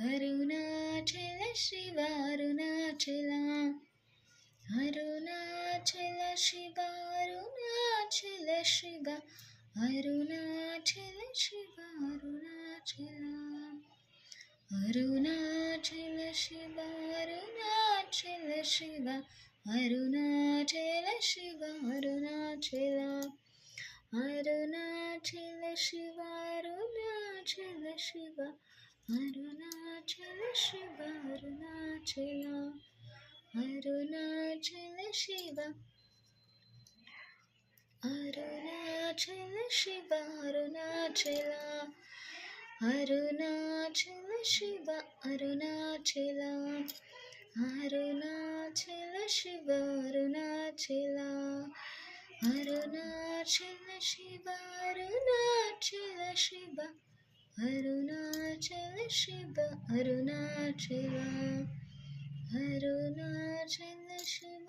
Arunachal Shivarunachala, Arunachala Shivarunachala Shiva, Arunachala Shivarunachala, Arunachala Shivarunachala Shiva, Arunachala Shiva Arunachala Arunachala Shivarunachala Shiva Shiva Arunachala Shiva Arunachala Arunachala Shiva Arunachala Arunachala Shiva Arunachala Arunachala Shiva Arunachala Shiva Arunachala Shiva Arunachala Arunachala Shiva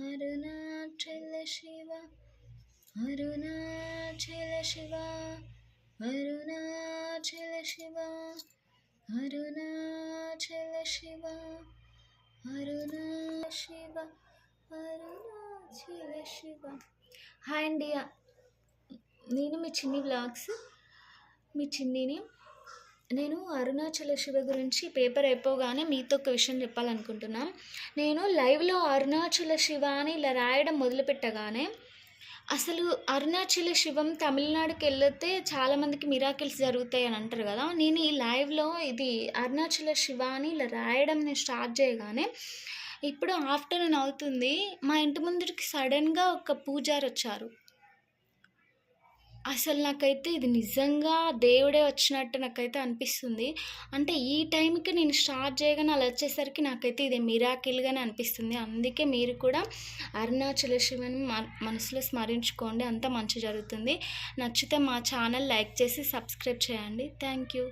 Arunachala Shiva Arunachala Shiva Arunachala Shiva Arunachala Shiva Aruna Shiva Arunachala Shiva. Hi అండి. నేను మీ చిన్ని బ్లాగ్స్ మీ చిన్నిని నేను అరుణాచల శివ గురించి పేపర్ అయిపోగానే మీతో ఒక విషయం చెప్పాలనుకుంటున్నాను నేను లైవ్లో అరుణాచల శివ అని ఇలా రాయడం మొదలుపెట్టగానే అసలు అరుణాచల శివం తమిళనాడుకి వెళ్తే చాలామందికి మిరాకిల్స్ జరుగుతాయి అని అంటారు కదా. నేను ఈ లైవ్లో ఇది అరుణాచల శివ అని ఇలా రాయడం నేను స్టార్ట్ చేయగానే ఇప్పుడు ఆఫ్టర్నూన్ అవుతుంది. మా ఇంటి ముందుకి సడన్గా ఒక పూజారు వచ్చారు. అసలు నాకైతే ఇది నిజంగా దేవుడే వచ్చినట్టు నాకైతే అనిపిస్తుంది. అంటే ఈ టైంకి నేను స్టార్ట్ చేయగానే అలా వచ్చేసరికి నాకైతే ఇది మిరాకిల్గానే అనిపిస్తుంది. అందుకే మీరు కూడా అరుణాచల శివని మనసులో స్మరించుకోండి. అంత మంచి జరుగుతుంది. నచ్చితే మా ఛానల్ లైక్ చేసి సబ్స్క్రైబ్ చేయండి. Thank you.